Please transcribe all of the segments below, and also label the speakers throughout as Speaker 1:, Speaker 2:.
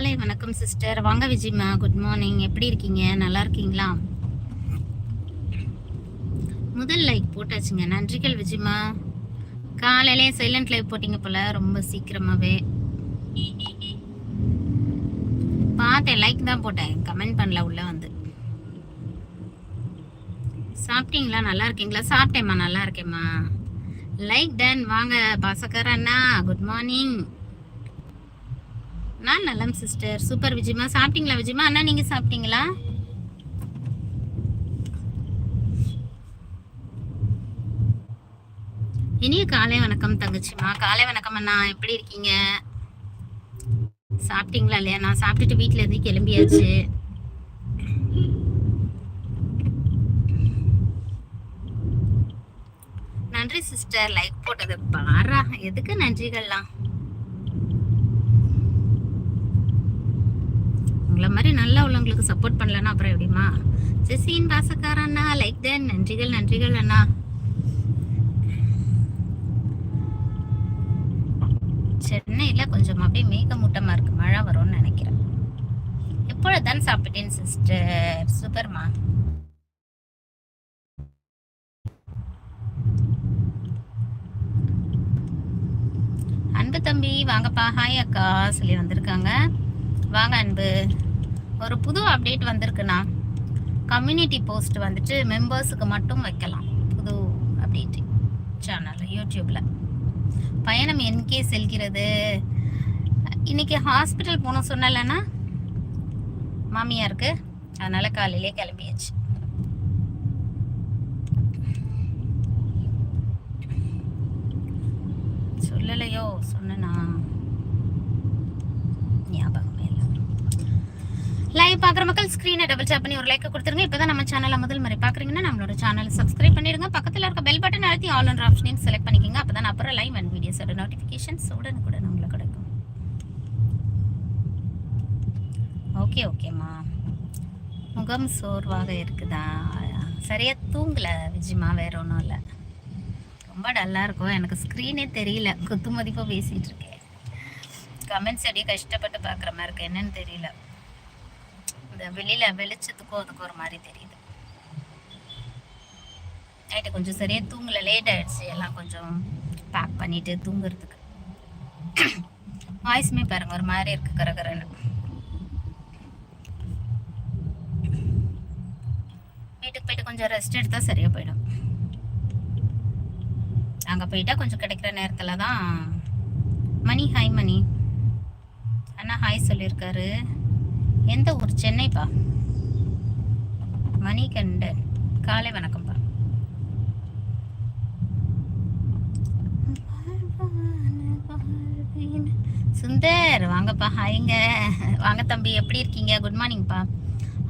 Speaker 1: காலை வணக்கம் சிஸ்டர் வாங்க விஜயம்மா குட் மார்னிங் எப்படி இருக்கீங்க? நல்லா இருக்கீங்களா? முதல் லைக் போட்டாச்சுங்க. நன்றிகள் விஜயம்மா காலையிலே சைலண்ட் லைவ் போட்டிங்க போல ரொம்ப சீக்கிரமாகவே பார்த்தேன் லைக் தான் போட்டேன். கமெண்ட் பண்ணல உள்ள வந்து. சாப்பிட்டீங்களா? நல்லா இருக்கீங்களா? சாப்பிட்டேம்மா நல்லா இருக்கேம்மா. லைக் டன் வாங்க பாசக்கர் அண்ணா. குட் மார்னிங் நான் நலம் சிஸ்டர் சூப்பர் விஜயமா சாப்பிட்டீங்களா விஜயமா அண்ணா நீங்க சாப்பிட்டீங்களா? இனிய காலை வணக்கம் தங்கச்சிமா. காலை வணக்கம் அண்ணா. எப்படி இருக்கீங்க? சாப்பிட்டீங்களா இல்லையா? நான் சாப்பிட்டுட்டு வீட்ல இருந்து கிளம்பியாச்சு. நன்றி சிஸ்டர் லைக் போட்டது பாரா. எதுக்கு நன்றிகள்லாம்? மாதிரி நல்லா உள்ளவங்களுக்கு சப்போர்ட் பண்ணலன்னா அப்புறம் எப்படிமா ஜெசின் பாசக்கார அண்ணா லைக் தென் நன்றிகள் நன்றிகள் அண்ணா. சென்னையில கொஞ்சம் அப்படியே மேகமூட்டமா இருக்கு. மழை வரும்னு நினைக்கிறேன். எப்பொழுதுதான் சாப்பிட்டேன் சிஸ்டர் சூப்பர்மா. அன்பு தம்பி வாங்கப்பா. ஹாய் அக்கா. சொல்லி வந்திருக்காங்க. வாங்க அன்பு. ஒரு புது அப்டேட் வந்திருக்குண்ணா கம்யூனிட்டி போஸ்ட் வந்துட்டு மெம்பர்ஸுக்கு மட்டும் வைக்கலாம். புது அப்டேட் சேனல் யூடியூப்பில் பயணம் என்கே செல்கிறது? இன்னைக்கு ஹாஸ்பிட்டல் போகணும் சொன்னலன்னா மாமியாருக்கு. அதனால் காலையிலே கிளம்பியாச்சு. சொல்லலையோ சொன்னா ஞாபகமே இல்லை லைவ் பார்க்குற மக்கள் ஸ்க்ரீனை டபுள் டேப் பண்ணி ஒரு லைக் கொடுத்துருங்க. இப்போ தான் நம்ம சேனலை முதல் முறை பார்க்குறீங்கன்னா நம்மளோட சேனலை சப்ஸ்கிரைப் பண்ணிடுங்க. பக்கத்தில் இருக்க பெல் பட்டன் அழுத்தி ஆல் ஒன்ற ஆப்ஷனையும் செலக்ட் பண்ணிக்கோங்க. அப்போ தான் அப்புறம் லைவ் அண்ட் வீடியோஸோட நோட்டிஃபிகேஷன்ஸ் உடனுக்குடன் உங்களுக்கு கிடைக்கும். ஓகே ஓகேம்மா முகம் சோர்வாக இருக்குதா? சரியா தூங்கல விஜயமா வேற ஒன்றும் இல்லை. ரொம்ப டல்லாக இருக்கும் எனக்கு ஸ்க்ரீனே தெரியல. குத்து மதிப்பாக பேசிகிட்டு இருக்கேன். கமெண்ட்ஸ் அப்படியே கஷ்டப்பட்டு பார்க்குற மாதிரி இருக்கு. என்னன்னு தெரியல. அந்த வெளியில் வெளிச்சத்துக்கும் அதுக்கும் ஒரு மாதிரி தெரியுது. நைட்டு கொஞ்சம் சரியாக தூங்கல லேட் ஆயிடுச்சு. எல்லாம் கொஞ்சம் பேக் பண்ணிட்டு தூங்குறதுக்கு. வாய்ஸுமே பாருங்க ஒரு மாதிரி இருக்கு கரகரன்னு. வீட்டுக்கு போயிட்டு கொஞ்சம் ரெஸ்ட் எடுத்தால் சரியாக போயிடும். அங்கே போயிட்டா கொஞ்சம் கிடைக்கிற நேரத்தில் தான் மணி. ஹாய் மணி. அண்ணா ஹாய் சொல்லியிருக்காரு. எந்த ஊர்? சென்னைப்பா மணிகண்டன். காலை வணக்கம்ப்பா சுந்தர் வாங்கப்பா. ஹாய்ங்க. வாங்க தம்பி எப்படி இருக்கீங்க? குட் மார்னிங்ப்பா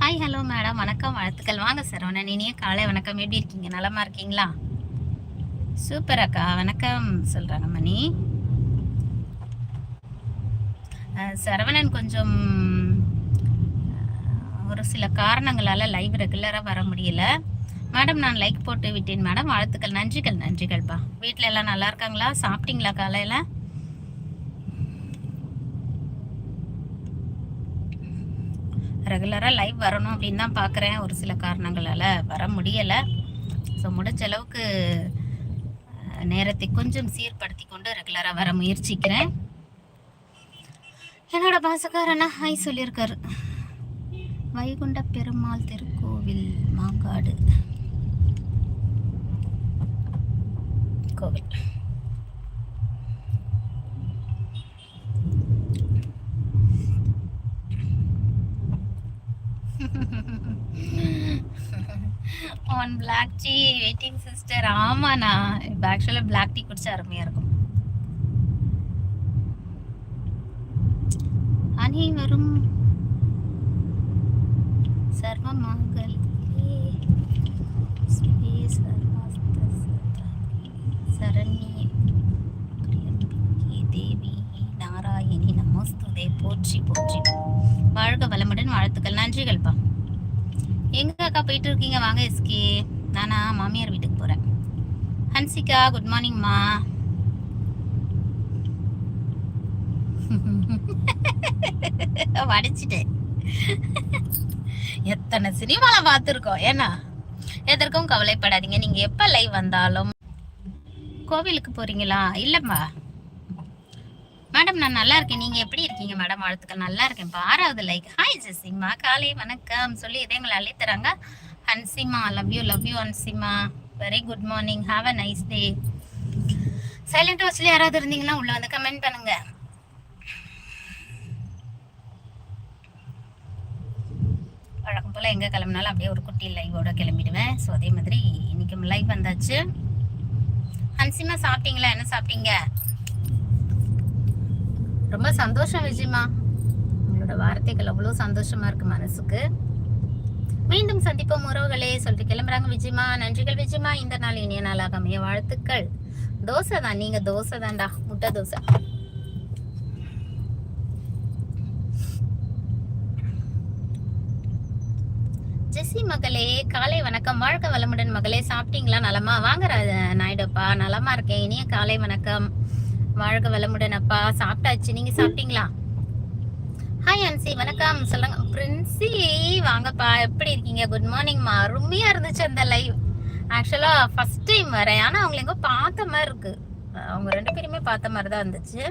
Speaker 1: ஹாய் ஹலோ மேடம் வணக்கம் வாழ்த்துக்கள். வாங்க சரவணன் இனிய காலை வணக்கம். எப்படி இருக்கீங்க? நலமா இருக்கீங்களா? சூப்பர் அக்கா. வணக்கம் சொல்கிறாங்க மணி சரவணன் கொஞ்சம் ஒரு சில காரணங்களால லைவ் ரெகுலரா வர முடியல. மேடம் நான் லைக் போட்டு விட்டேன். மேடம் வாழ்த்துக்கள் நன்றிகள் நன்றிகள்ப்பா. வீட்டில் எல்லாம் நல்லா இருக்காங்களா? சாப்பிட்டீங்களா காலையில? ரெகுலராக லைவ் வரணும் அப்படின்னு தான் பார்க்குறேன் ஒரு சில காரணங்களால் வர முடியலை. ஸோ முடிஞ்ச அளவுக்கு நேரத்தை கொஞ்சம் சீர்படுத்தி கொண்டு ரெகுலராக வர முயற்சிக்கிறேன். என்னோட பாசக்காரனா ஹாய் சொல்லியிருக்காரு. வைகுண்ட பெருமாள் திருக்கோவில் மாங்காடு. கோவில். One black tea waiting sister ஆமாண்ணா இப்போ ஆக்சுவலாக பிளாக் டீ குடிச்சா அருமையாக இருக்கும். அனைவரும் சர்வமாங்கல்யே ஸ்ரீ சரண்யே தேவி நாராயணி நமஸ்துதே போற்றி போற்றி வாழ்க வளமுடன் வாழ்த்துக்கள் நன்றிகள்ப்பா எங்க அக்கா போயிட்டு இருக்கீங்க? வாங்க எஸ்கே. நானா மாமியார் வீட்டுக்கு போறேன். ஹன்சிகா குட் மார்னிங்மா வடிச்சிட்டேன். எத்தனை சினிமால பார்த்துருக்கோம்? ஏன்னா எதற்கும் கவலைப்படாதீங்க. நீங்க எப்ப லைவ் வந்தாலும் கோவிலுக்கு போறீங்களா? இல்லம்மா. மேடம் நான் நல்லா இருக்கேன். நீங்க எப்படி இருக்கீங்க மேடம்? வாழ்த்துக்கள். நல்லா இருக்கேன். ஆறாவது லைக் ஹாய் ஜெசிமா காலை வணக்கம். சொல்லி இதயங்களை அழைத்துறாங்க ஹன்சிமா love you love you ஹன்சிமா very good morning have a nice day silent house யாராவது இருந்தீங்கன்னா உள்ள வந்து கமெண்ட் பண்ணுங்க. வழக்கம் போல் எங்கே கிளம்பினாலும் அப்படியே ஒரு குட்டி லைவோட கிளம்பிடுவேன். ஸோ அதே மாதிரி இன்னைக்கு லைவ் வந்தாச்சு. ஹன்சிமா சாப்பிட்டீங்களா? என்ன சாப்பிட்டீங்க? ரொம்ப சந்தோஷம் விஜயமா உங்களோட வார்த்தைகள் அவ்வளோ சந்தோஷமா இருக்கு மனசுக்கு. மீண்டும் சந்திப்போம் உறவுகளே. சொல்லிட்டு கிளம்புறாங்க விஜயமா நன்றிகள் விஜயமா இந்த நாள் இனிய நாளாக அமைய வாழ்த்துக்கள். தோசை தான். நீங்க தோசை தான்டா. முட்டை தோசை. மகளே காலை வணக்கம். வாழ்க வளமுடன் மகளே. சாப்பிட்டீங்களா? நலமா? வாங்க நாயுடப்பா. நலமா இருக்கேன். இனிய காலை வணக்கம். வாழ்க வளமுடன் அப்பா. சாப்பிட்டாச்சு. நீங்க சாப்பிட்டீங்களா? ஹாய் அன்சி வணக்கம். சொல்லுங்க. பிரின்சி வாங்கப்பா. எப்படி இருக்கீங்க? குட் மார்னிங்மா அருமையா இருந்துச்சு அந்த லைவ் ஆக்சுவலா ஃபர்ஸ்ட் டைம் வரேன். ஆனா அவங்களை எங்கோ பார்த்த மாதிரி இருக்கு. அவங்க ரெண்டு பேருமே பார்த்த மாதிரி தான் இருந்துச்சு.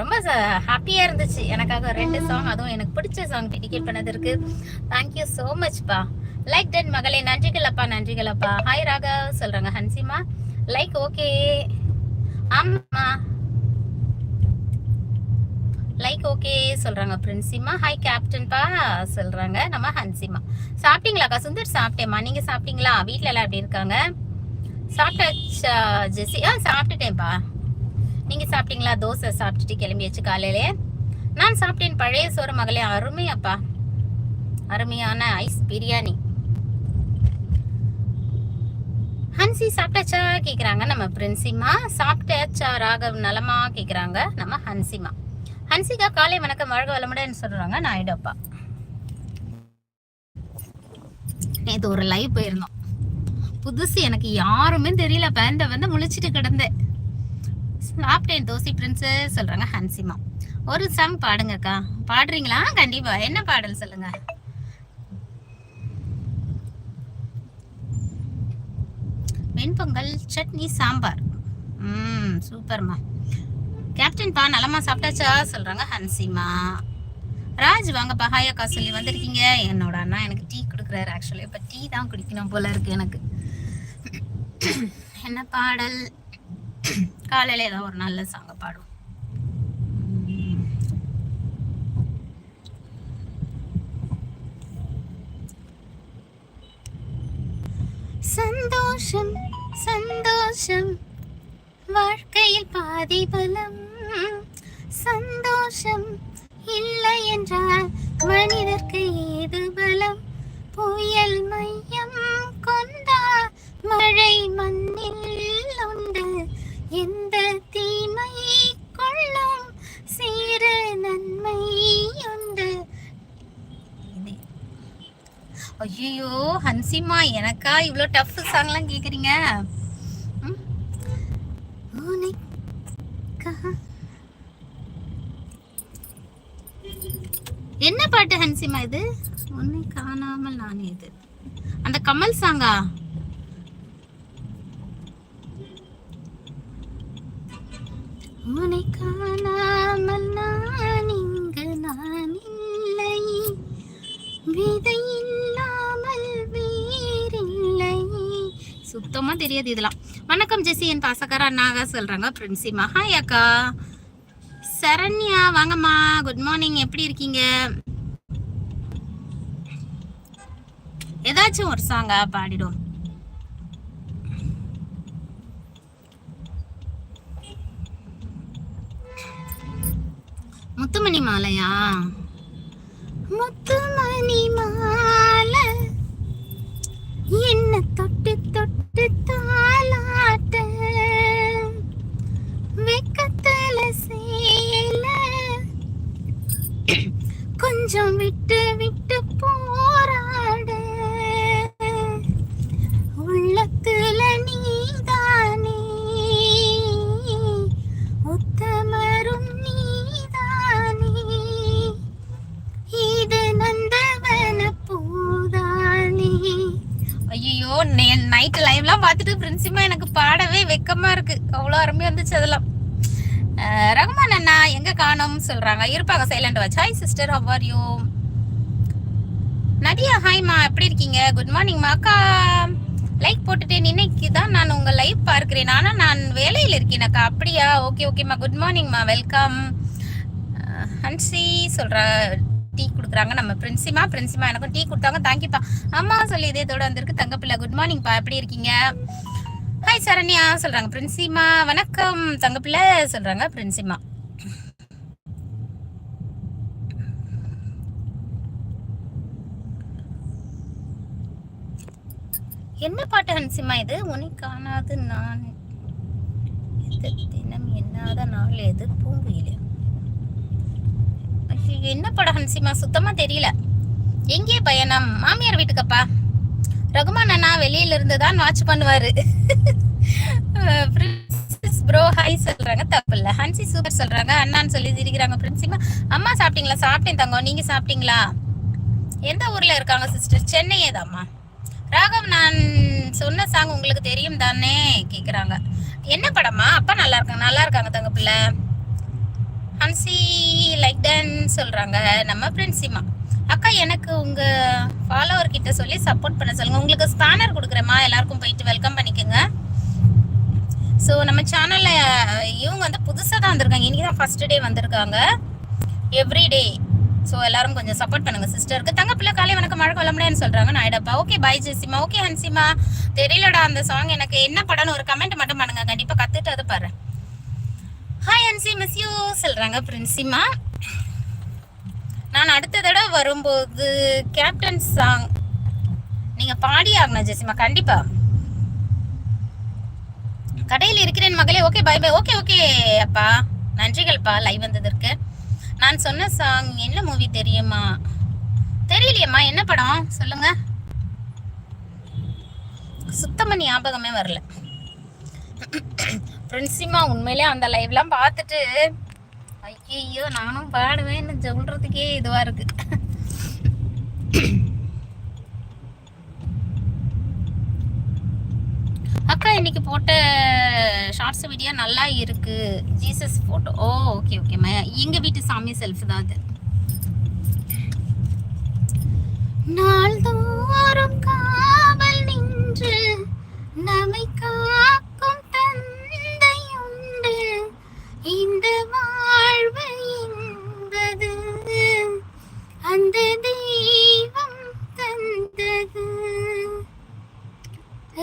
Speaker 1: ரொம்ப ஹாப்பியா இருந்துச்சு. எனக்காக ரெண்டு சாங் அதுவும் எனக்கு பிடிச்ச சாங் டெடிகேட் பண்ணதற்கு தேங்க்யூ ஸோ மச்ப்பா லைக் டென் மகளே நன்றிகள் அப்பா நன்றிகள் அப்பா. ஹாய் ராகா சொல்றாங்க ஹன்சிமா. லைக் ஓகே ஆமா லைக் ஓகே சொல்றாங்க பிரின்சிமா. ஹாய் கேப்டன்பா சொல்றாங்க நம்ம ஹன்சிமா. சாப்பிட்டீங்களாக்கா சுந்தர் சாப்பிட்டேம்மா. நீங்க சாப்பிட்டீங்களா? வீட்ல எல்லாம் எப்படி இருக்காங்க? சாப்பிட்டாச்சா ஜெஸி ஆ சாப்பிட்டுட்டேன்ப்பா நீங்க சாப்பிட்டீங்களா? தோசை சாப்பிட்டுட்டு கிளம்பியாச்சு காலையிலே. நான் சாப்பிட்டேன். பழைய சோறு மகளே அருமையாப்பா. அருமையான ஐஸ் பிரியாணி. ஹன்சி சாப்பிட்டாச்சா? கேக்குறாங்க நம்ம பிரின்சிமா. சாப்பிட்டாச்சா? ராகவ் நலமா? கேக்குறாங்க நம்ம ஹன்சிமா. ஹன்சிகா காலை வணக்கம். வாழ்க வளமுடன்னு சொல்றாங்க நாயுடப்பா. நேத்து ஒரு லைவ் போயிருந்தோம். புதுசு எனக்கு யாருமே தெரியல. பேந்த வந்து முழிச்சிட்டு கிடந்தேன். சாப்பிட்டேன் தோசி பிரின்சஸ் சொல்றாங்க ஹன்சிமா. ஒரு சாங் பாடுங்கக்கா. பாடுறீங்களா? கண்டிப்பா. என்ன பாடல் சொல்லுங்க? வெண்பொங்கல் சட்னி சாம்பார். ம் சூப்பர்மா. கேப்டன் பா நலமா சாப்பிட்டாச்சா? சொல்றாங்க ஹன்சிமா. ராஜ் வாங்கப்பா ஹாய் அக்கா சொல்லி வந்திருக்கீங்க. என்னோட அண்ணா எனக்கு டீ கொடுக்குறாரு ஆக்சுவலி இப்போ டீ தான் குடிக்கணும் போல இருக்கு எனக்கு. என்ன பாடல்? காலையில ஏதோ ஒரு நல்ல சாங்க பாடும் சந்தோஷம் சந்தோஷம். வாழ்க்கையில் பாதி பலம் சந்தோஷம் இல்லை என்றால் மனிதர்க்கு ஹன்சிமா எனக்கா இவ்வளோ டஃப் சாங்லாம் கேட்குறீங்க என்ன பாட்டு ஹன்சிமா இது? உன்னை காணாமல் நானே இது. அந்த கமல் சாங்கா? உன்னை காணாமல் நான் இங்கு நான் இல்லை. விதை சுத்தமா தெரியாது இதெல்லாம். வணக்கம் ஜெசி. என் பாசக்கார அண்ணாக சொல்றாங்க. பிரின்சிமா ஹாய் அக்கா. சரண்யா வாங்கம்மா. குட் மார்னிங் எப்படி இருக்கீங்க? ஏதாச்சும் ஒரு சாங்கா பாடிடும் முத்துமணி மாலையா? ってた பார்த்துட்டு பிரின்சிமா எனக்கு பாடவே வெக்கமா இருக்கு. அவ்வளோ அருமையா இருந்துச்சு அதெல்லாம். ரகுமான் அண்ணா எங்க காணோம்? சொல்றாங்க. இருப்பாங்க silent watch hi sister how are you Nadiya ஹாய்மா எப்படி இருக்கீங்க? குட் மார்னிங்மா அக்கா லைக் போட்டுட்டேன். இன்னைக்கு தான் நான் உங்க லைவ் பார்க்கிறேன். ஆனா நான் வேலையில் இருக்கேன் அக்கா. அப்படியா? ஓகே ஓகேம்மா குட் மார்னிங்மா வெல்கம் ஹன்சி சொல்ற டீ கொடுக்குறாங்க நம்ம பிரின்சிமா பிரின்சிமா எனக்கும் டீ கொடுத்தாங்க. தேங்க்யூப்பா அம்மா சொல்லி இதே இதோட வந்திருக்கு தங்கப்பிள்ளை. குட் மார்னிங்ப்பா எப்படி இருக்கீங்க? ஹாய் சரண்யா சொல்றாங்க பிரின்சிமா வணக்கம். தங்கப்பிள்ளை சொல்றாங்க பிரின்சிமா என்ன பாட்டு ஹன்சிமா இது? உனி காணாது நான். எது தினம் என்னாத நாள் எது? பூங்குயிலே. என்ன படம் ஹன்சிமா சுத்தமா தெரியல. எங்கே பயணம்? மாமியார் வீட்டுக்கப்பா. ரகுமான் அண்ணா வெளியில இருந்து தான் வாட்ச் பண்ணுவாரு. ப்ரோ ஹாய் சொல்றாங்க. தப்பு இல்ல. ஹன்சி சூப்பர் சொல்றாங்க. அண்ணான்னு சொல்லி சிரிக்கிறாங்க பிரின்சிமா அம்மா சாப்பிட்டீங்களா? சாப்பிட்டேன் தங்கம். நீங்க சாப்பிட்டீங்களா? எந்த ஊர்ல இருக்காங்க சிஸ்டர் சென்னையே தாம்மா. ராகவ் நான் சொன்ன சாங் உங்களுக்கு தெரியும் தானே? கேக்குறாங்க. என்ன படமா அப்பா நல்லா இருக்காங்க. நல்லா இருக்காங்க தங்க பிள்ளை. ஹன்சி லைக் டன் சொல்றாங்க. நம்ம பிரின்சிமா அக்கா எனக்கு உங்க ஃபாலோவர் கிட்ட சொல்லி சப்போர்ட் பண்ண சொல்லுங்க. உங்களுக்கு ஸ்பேனர் கொடுக்குறேம்மா. எல்லாருக்கும் போயிட்டு வெல்கம் பண்ணிக்கோங்க. ஸோ நம்ம சேனலில் இவங்க வந்து புதுசாக தான் வந்திருக்காங்க. இன்றைக்கி தான் ஃபஸ்ட் டே வந்திருக்காங்க. எவ்ரி டே ஸோ எல்லாரும் கொஞ்சம் சப்போர்ட் பண்ணுங்க சிஸ்டருக்கு தங்க பிள்ளை காலை வணக்கம் மழை வளமுடன்னு சொல்றாங்க நாயிடப்பா. ஓகே பை ஜெசிமா. ஓகே ஹன்சிமா. தெரியலடா அந்த சாங் எனக்கு என்ன படம்னு ஒரு கமெண்ட் மட்டும் பண்ணுங்க. கண்டிப்பாக கற்றுட்டு அது பாரு. Hi Hanshi. மிஸ் யூ சொல்கிறாங்க பிரின்சிமா. நான் அடுத்த தடவை வரும்போது கேப்டன் சாங் நீங்க பாடி ஆகணும் ஜெசிமா கண்டிப்பா. கடையில் இருக்கிறேன் மகளே okay bye bye okay okay அப்பா. நன்றிகள்ப்பா லைவ் வந்ததற்கு. நான் சொன்ன சாங் என்ன மூவி தெரியுமா? தெரியலையம்மா என்ன படம்? சொல்லுங்க. சுத்தமா ஞாபகமே வரல. பிரின்சிமா உண்மையிலே அந்த லைவ்லாம் பார்த்துட்டு ஐயோ நானும் பாடுவேன்னு சொல்றதுக்கே இதுவா இருக்கு. அக்கா இன்னைக்கு போட்ட ஷார்ட்ஸ் வீடியோ நல்லா இருக்கு. ஜீசஸ் போட்டோ ஓ ஓகே ஓகேம்மா எங்க வீட்டு சாமி செல்ஃப் தான் அது. நாள்தோறும் காவல் நின்று நமைக்கா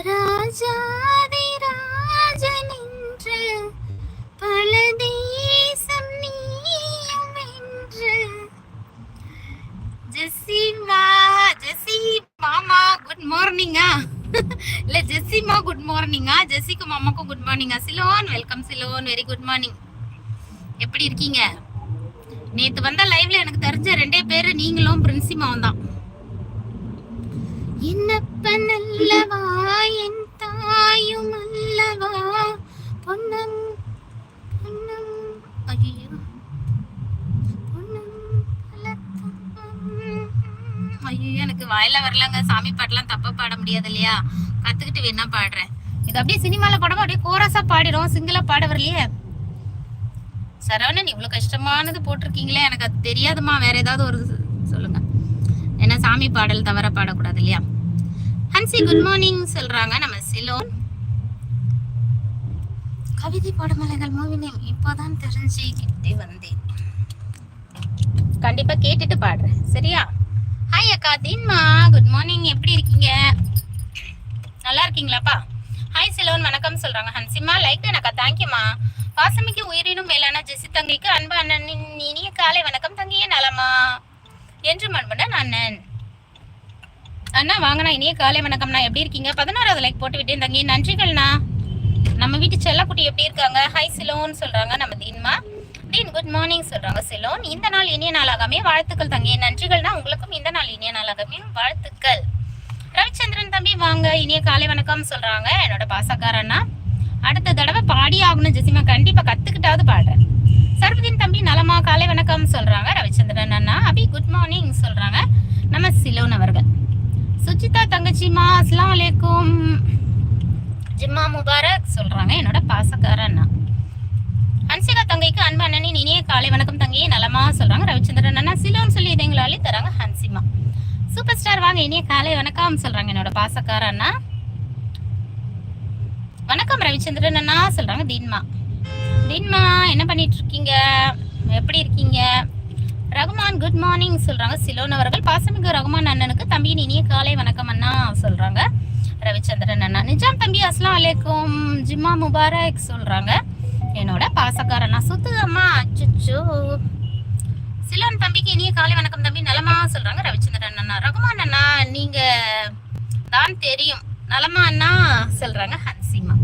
Speaker 1: ராஜாதி ராஜன் என்று பல தேசம் நீயும் வென்று. ஜெசிமா ஜெசி மாமா குட் மார்னிங்கா இல்ல ஜெசிமா குட் மார்னிங்கா ஜெசிக்கும் மாமாக்கும் good மார்னிங்கா Ceylon welcome Ceylon very good morning எப்படி இருக்கீங்க? நேத்து வந்த லைவ்ல எனக்கு தெரிஞ்ச ரெண்டே பேரு நீங்களும் பிரின்சிமாவும் தான் என்னப்ப நல்லவா என் தாயும் அல்லவா? பொன்னம் பொன்னம் ஐயோ ஐயோ எனக்கு வாயில வரலங்க. சாமி பாட்டெல்லாம் தப்பா பாட முடியாது இல்லையா கத்துக்கிட்டு வேணா பாடுறேன். இது அப்படியே சினிமால பாடாம அப்படியே கோரஸா பாடிடும். சிங்கிளா பாட வரலையே. சரவணன் இவ்வளவு கஷ்டமானது போட்டிருக்கீங்களே. எனக்கு அது தெரியாதுமா வேற ஏதாவது ஒரு சொல்லுங்க. ஏன்னா சாமி பாடல் தவிர பாடக்கூடாது இல்லையா? ஹன்சி குட் மார்னிங் சொல்றாங்க. நம்ம சிலோன் கவிதை பாடமலைகள் மூவி நேம் இப்போதான் தெரிஞ்சுக்கிட்டே வந்தேன். கண்டிப்பா கேட்டுட்டு பாடுறேன். சரியா? ஹாய் அக்கா தீன்மா குட் மார்னிங் எப்படி இருக்கீங்க? நல்லா இருக்கீங்களாப்பா? ஹாய் சிலோன் வணக்கம் சொல்றாங்க. ஹன்சிமா லைக் அக்கா தேங்க்யூமா வாசமிக்கு உயிரினும் மேலான ஜெசி தங்கிக்கு அன்பு அண்ணன் இனிய காலை வணக்கம் தங்கியே நலமா? என்று மண்புடன் அண்ணன். அண்ணா வாங்கண்ணா இனிய காலை வணக்கம்ண்ணா. எப்படி இருக்கீங்க? பதினாறாவது லைக் போட்டு விட்டேன் தங்கி நன்றிகள்ண்ணா. நம்ம வீட்டு செல்லக்குட்டி எப்படி இருக்காங்க? ஹை சிலோன் சொல்கிறாங்க நம்ம தீன்மா. தீன் குட் மார்னிங் சொல்கிறாங்க சிலோன். இந்த நாள் இனிய நாளாகவே வாழ்த்துக்கள் தங்கி. நன்றிகள்னா உங்களுக்கும் இந்த நாள் இனிய நாளாகவே வாழ்த்துக்கள். ரவிச்சந்திரன் தம்பி வாங்க. இனிய காலை வணக்கம் சொல்கிறாங்க என்னோட பாசக்காரண்ணா. அடுத்த தடவை பாடி ஆகணும் ஜெசிமா. கண்டிப்பாக கற்றுக்கிட்டாவது பாடுறேன். சர்வதீன் தம்பி நலமா? காலை வணக்கம் சொல்கிறாங்க ரவிச்சந்திரன் அண்ணா. அபி குட் மார்னிங் சொல்கிறாங்க நம்ம சிலோன் அவர்கள். சுஜிதா தங்கச்சிமா அஸ்லாம் வலைக்கும் ஜிம்மா முபாரக் சொல்றாங்க என்னோட பாசக்கார அண்ணா ஹன்சிகா தங்கைக்கு அன்பு அண்ணனின் இனிய காலை வணக்கம் தங்கையே நலமா சொல்றாங்க. ரவிச்சந்திரன் அண்ணா சிலோன்னு சொல்லி இதயங்களாலே தராங்க ஹன்சிமா. சூப்பர் ஸ்டார் வாங்க இனிய காலை வணக்கம் சொல்றாங்க என்னோட பாசக்கார அண்ணா வணக்கம் ரவிச்சந்திரன் அண்ணா சொல்றாங்க தீன்மா. தீன்மா என்ன பண்ணிட்டு இருக்கீங்க? எப்படி இருக்கீங்க? ரகுமான் குட் மார்னிங் சொல்றாங்க. சிலோன் அவர்கள் பாசமிகு ரகுமான் அண்ணனுக்கு தம்பியின் இனிய காலை வணக்கம் அண்ணா சொல்றாங்க. ரவிச்சந்திரன் அண்ணா நிஜாம் தம்பி அஸ்லாம் அலைக்கும். ஜிம்மா முபாரக் சொல்றாங்க. என்னோட பாசக்காரண்ணா சுத்துதம்மா அச்சுச்சோ. சிலோன் தம்பிக்கு இனிய காலை வணக்கம் தம்பி நலமா சொல்றாங்க ரவிச்சந்திரன் அண்ணா. ரகுமான் அண்ணா நீங்க தான் தெரியும். நலமா அண்ணா சொல்றாங்க ஹன்சிமா.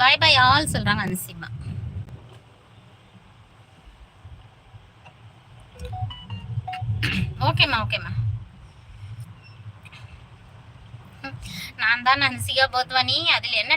Speaker 1: பாய் பை பை ஆல் சொல்றாங்க ஹன்சிமா ஓகேம்மா ஓகேம்மா நான் தான் ஹன்சிகா போத்வானி அதில் என்ன